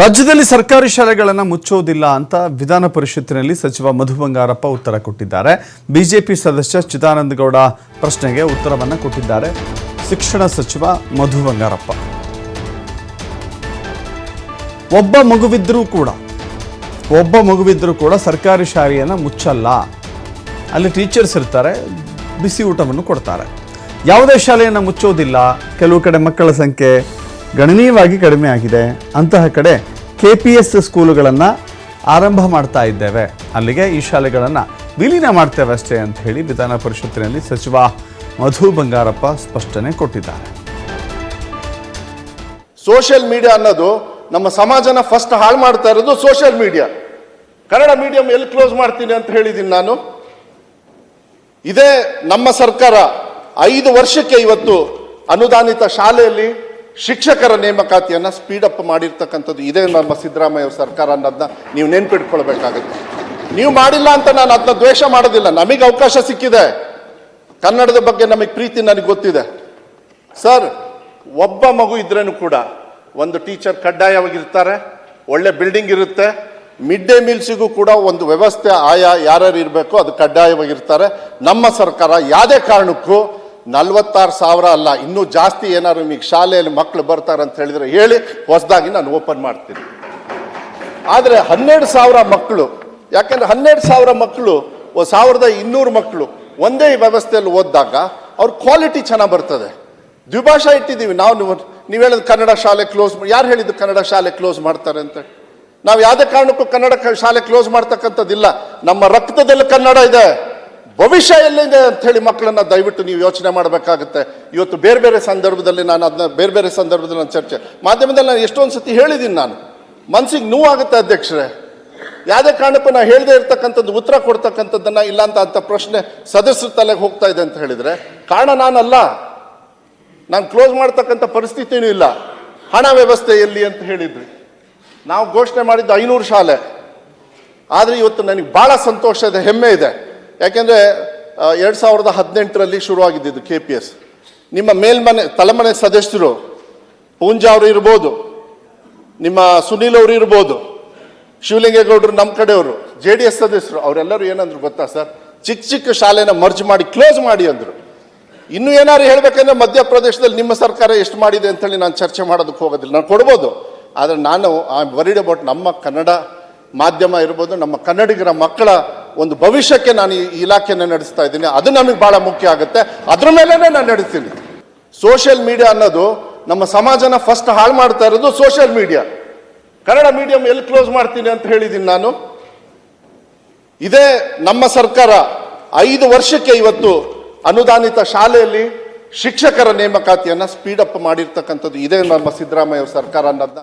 ರಾಜ್ಯದಲ್ಲಿ ಸರ್ಕಾರಿ ಶಾಲೆಗಳನ್ನು ಮುಚ್ಚೋದಿಲ್ಲ ಅಂತ ವಿಧಾನ ಪರಿಷತ್ತಿನಲ್ಲಿ ಸಚಿವ ಮಧು ಬಂಗಾರಪ್ಪ ಉತ್ತರ ಕೊಟ್ಟಿದ್ದಾರೆ. ಬಿಜೆಪಿ ಸದಸ್ಯ ಚಿದಾನಂದಗೌಡ ಪ್ರಶ್ನೆಗೆ ಉತ್ತರವನ್ನು ಕೊಟ್ಟಿದ್ದಾರೆ. ಶಿಕ್ಷಣ ಸಚಿವ ಮಧು ಬಂಗಾರಪ್ಪ. ಒಬ್ಬ ಮಗುವಿದ್ದರೂ ಕೂಡ, ಒಬ್ಬ ಮಗುವಿದ್ದರೂ ಕೂಡ ಸರ್ಕಾರಿ ಶಾಲೆಯನ್ನು ಮುಚ್ಚಲ್ಲ. ಅಲ್ಲಿ ಟೀಚರ್ಸ್ ಇರ್ತಾರೆ, ಬಿಸಿ ಊಟವನ್ನು ಕೊಡ್ತಾರೆ. ಯಾವುದೇ ಶಾಲೆಯನ್ನು ಮುಚ್ಚೋದಿಲ್ಲ. ಕೆಲವು ಕಡೆ ಮಕ್ಕಳ ಸಂಖ್ಯೆ ಗಣನೀಯವಾಗಿ ಕಡಿಮೆ ಆಗಿದೆ. ಅಂತಹ ಕಡೆ ಕೆ ಪಿ ಎಸ್ ಸ್ಕೂಲುಗಳನ್ನು ಆರಂಭ ಮಾಡ್ತಾ ಇದ್ದೇವೆ. ಅಲ್ಲಿಗೆ ಈ ಶಾಲೆಗಳನ್ನು ವಿಲೀನ ಮಾಡ್ತೇವೆ ಅಷ್ಟೇ ಅಂತ ಹೇಳಿ ವಿಧಾನ ಪರಿಷತ್ತಿನಲ್ಲಿ ಸಚಿವ ಮಧು ಬಂಗಾರಪ್ಪ ಸ್ಪಷ್ಟನೆ ಕೊಟ್ಟಿದ್ದಾರೆ. ಸೋಷಿಯಲ್ ಮೀಡಿಯಾ ಅನ್ನೋದು ನಮ್ಮ ಸಮಾಜನ ಫಸ್ಟ್ ಹಾಳು ಮಾಡ್ತಾ ಇರೋದು ಸೋಷಿಯಲ್ ಮೀಡಿಯಾ. ಕನ್ನಡ ಮೀಡಿಯಂ ಎಲ್ಲಿ ಕ್ಲೋಸ್ ಮಾಡ್ತೀನಿ ಅಂತ ಹೇಳಿದ್ದೀನಿ ನಾನು. ಇದೇ ನಮ್ಮ ಸರ್ಕಾರ ಐದು ವರ್ಷಕ್ಕೆ ಇವತ್ತು ಅನುದಾನಿತ ಶಾಲೆಯಲ್ಲಿ ಶಿಕ್ಷಕರ ನೇಮಕಾತಿಯನ್ನು ಸ್ಪೀಡ್ ಅಪ್ ಮಾಡಿರ್ತಕ್ಕಂಥದ್ದು ಇದೇ ನಮ್ಮ ಸಿದ್ದರಾಮಯ್ಯ ಸರ್ಕಾರ ಅನ್ನೋದನ್ನ ನೀವು ನೆನ್ಪಿಟ್ಕೊಳ್ಬೇಕಾಗುತ್ತೆ. ನೀವು ಮಾಡಿಲ್ಲ ಅಂತ ನಾನು ಅದನ್ನ ದ್ವೇಷ ಮಾಡೋದಿಲ್ಲ. ನಮಗೆ ಅವಕಾಶ ಸಿಕ್ಕಿದೆ. ಕನ್ನಡದ ಬಗ್ಗೆ ನಮಗೆ ಪ್ರೀತಿ ನನಗೆ ಗೊತ್ತಿದೆ. ಸರ್, ಒಬ್ಬ ಮಗು ಇದ್ರೇನು ಕೂಡ ಒಂದು ಟೀಚರ್ ಕಡ್ಡಾಯವಾಗಿರ್ತಾರೆ, ಒಳ್ಳೆ ಬಿಲ್ಡಿಂಗ್ ಇರುತ್ತೆ ಮಿಡ್ ಡೇ ಮೀಲ್ಸಿಗೂ ಕೂಡ ಒಂದು ವ್ಯವಸ್ಥೆ ಆಯಾ ಯಾರ್ಯಾರು ಇರಬೇಕು ಅದು ಕಡ್ಡಾಯವಾಗಿರ್ತಾರೆ. ನಮ್ಮ ಸರ್ಕಾರ ಯಾವುದೇ ಕಾರಣಕ್ಕೂ ನಲ್ವತ್ತಾರು ಸಾವಿರ ಅಲ್ಲ, ಇನ್ನೂ ಜಾಸ್ತಿ ಏನಾದ್ರು ನಿಮಗೆ ಶಾಲೆಯಲ್ಲಿ ಮಕ್ಕಳು ಬರ್ತಾರೆ ಅಂತ ಹೇಳಿದ್ರೆ ಹೇಳಿ, ಹೊಸದಾಗಿ ನಾನು ಓಪನ್ ಮಾಡ್ತೀನಿ. ಆದರೆ ಹನ್ನೆರಡು ಸಾವಿರ ಮಕ್ಕಳು ಯಾಕಂದ್ರೆ ಹನ್ನೆರಡು ಸಾವಿರ ಮಕ್ಕಳು ಸಾವಿರದ ಇನ್ನೂರು ಮಕ್ಕಳು ಒಂದೇ ವ್ಯವಸ್ಥೆಯಲ್ಲಿ ಓದಿದಾಗ ಅವ್ರ ಕ್ವಾಲಿಟಿ ಚೆನ್ನಾಗಿ ಬರ್ತದೆ. ದ್ವಿಭಾಷಾ ಇಟ್ಟಿದ್ದೀವಿ, ನಾವು ನೀವು ನೀವು ಹೇಳಿದ ಕನ್ನಡ ಶಾಲೆ ಕ್ಲೋಸ್ ಯಾರು ಹೇಳಿದ್ದು ಕನ್ನಡ ಶಾಲೆ ಕ್ಲೋಸ್ ಮಾಡ್ತಾರೆ ಅಂತ? ನಾವು ಯಾವುದೇ ಕಾರಣಕ್ಕೂ ಕನ್ನಡ ಶಾಲೆ ಕ್ಲೋಸ್ ಮಾಡ್ತಕ್ಕಂಥದ್ದಿಲ್ಲ. ನಮ್ಮ ರಕ್ತದಲ್ಲಿ ಕನ್ನಡ ಇದೆ. ಭವಿಷ್ಯ ಎಲ್ಲಿದೆ ಅಂತ ಹೇಳಿ ಮಕ್ಕಳನ್ನ ದಯವಿಟ್ಟು ನೀವು ಯೋಚನೆ ಮಾಡಬೇಕಾಗುತ್ತೆ. ಇವತ್ತು ಬೇರೆ ಬೇರೆ ಸಂದರ್ಭದಲ್ಲಿ ನಾನು ಅದನ್ನ ಬೇರೆ ಬೇರೆ ಸಂದರ್ಭದಲ್ಲಿ ನಾನು ಚರ್ಚೆ ಮಾಧ್ಯಮದಲ್ಲಿ ನಾನು ಎಷ್ಟೊಂದು ಸತಿ ಹೇಳಿದ್ದೀನಿ ನಾನು. ಮನ್ಸಿಗೆ ನೋವಾಗುತ್ತೆ ಅಧ್ಯಕ್ಷರೇ. ಯಾವುದೇ ಕಾರಣಕ್ಕೂ ನಾನು ಹೇಳದೇ ಇರ್ತಕ್ಕಂಥದ್ದು ಉತ್ತರ ಕೊಡ್ತಕ್ಕಂಥದ್ದನ್ನು ಇಲ್ಲ ಅಂತ ಅಂತ ಪ್ರಶ್ನೆ ಸದಸ್ಯರ ತಲೆಗೆ ಹೋಗ್ತಾ ಇದೆ ಅಂತ ಹೇಳಿದರೆ, ಕಾರಣ ನಾನಲ್ಲ. ನಾನು ಕ್ಲೋಸ್ ಮಾಡ್ತಕ್ಕಂಥ ಪರಿಸ್ಥಿತಿನೂ ಇಲ್ಲ. ಹಣ ವ್ಯವಸ್ಥೆ ಎಲ್ಲಿ ಅಂತ ಹೇಳಿದ್ರಿ. ನಾವು ಘೋಷಣೆ ಮಾಡಿದ್ದು ಐನೂರು ಶಾಲೆ. ಆದರೆ ಇವತ್ತು ನನಗೆ ಭಾಳ ಸಂತೋಷ ಇದೆ, ಹೆಮ್ಮೆ ಇದೆ. ಯಾಕೆಂದರೆ ಎರಡು ಸಾವಿರದ ಹದಿನೆಂಟರಲ್ಲಿ ಶುರುವಾಗಿದ್ದು ಕೆ ಪಿ ಎಸ್ ನಿಮ್ಮ ಮೇಲ್ಮನೆ, ತಲೆಮನೆ ಸದಸ್ಯರು, ಪೂಂಜಾ ಅವರು ಇರ್ಬೋದು, ನಿಮ್ಮ ಸುನೀಲ್ ಅವರು ಇರ್ಬೋದು, ಶಿವಲಿಂಗೇಗೌಡರು ನಮ್ಮ ಕಡೆಯವರು ಜೆ ಡಿ ಎಸ್ ಸದಸ್ಯರು, ಅವರೆಲ್ಲರೂ ಏನಂದ್ರು ಗೊತ್ತಾ ಸರ್? ಚಿಕ್ಕ ಚಿಕ್ಕ ಶಾಲೆನ ಮರ್ಜ್ ಮಾಡಿ, ಕ್ಲೋಸ್ ಮಾಡಿ ಅಂದರು. ಇನ್ನು ಏನಾದ್ರು ಹೇಳ್ಬೇಕಂದ್ರೆ ಮಧ್ಯಪ್ರದೇಶದಲ್ಲಿ ನಿಮ್ಮ ಸರ್ಕಾರ ಎಷ್ಟು ಮಾಡಿದೆ ಅಂತೇಳಿ ನಾನು ಚರ್ಚೆ ಮಾಡೋದಕ್ಕೆ ಹೋಗೋದಿಲ್ಲ. ನಾನು ಕೊಡ್ಬೋದು. ಆದರೆ ನಾನು ಆ ವರಿಡ್ ಅಬೌಟ್ ನಮ್ಮ ಕನ್ನಡ ಮಾಧ್ಯಮ ಇರ್ಬೋದು, ನಮ್ಮ ಕನ್ನಡಿಗರ ಮಕ್ಕಳ ಒಂದು ಭವಿಷ್ಯಕ್ಕೆ ನಾನು ಈ ಇಲಾಖೆಯನ್ನು ನಡೆಸ್ತಾ ಇದ್ದೀನಿ. ಅದು ನಮಗೆ ಭಾಳ ಮುಖ್ಯ ಆಗುತ್ತೆ. ಅದ್ರ ಮೇಲೇ ನಾನು ನಡೆಸ್ತೀನಿ ಸೋಷಿಯಲ್ ಮೀಡಿಯಾ ಅನ್ನೋದು ನಮ್ಮ ಸಮಾಜನ ಫಸ್ಟ್ ಹಾಳು ಮಾಡ್ತಾ ಇರೋದು ಸೋಷಿಯಲ್ ಮೀಡಿಯಾ. ಕನ್ನಡ ಮೀಡಿಯಂ ಎಲ್ಲಿ ಕ್ಲೋಸ್ ಮಾಡ್ತೀನಿ ಅಂತ ಹೇಳಿದ್ದೀನಿ ನಾನು. ಇದೇ ನಮ್ಮ ಸರ್ಕಾರ ಐದು ವರ್ಷಕ್ಕೆ ಇವತ್ತು ಅನುದಾನಿತ ಶಾಲೆಯಲ್ಲಿ ಶಿಕ್ಷಕರ ನೇಮಕಾತಿಯನ್ನು ಸ್ಪೀಡ್ ಅಪ್ ಮಾಡಿರ್ತಕ್ಕಂಥದ್ದು. ಇದೇ ನಮ್ಮ ಸಿದ್ದರಾಮಯ್ಯ ಸರ್ಕಾರ ಅನ್ನೋದನ್ನ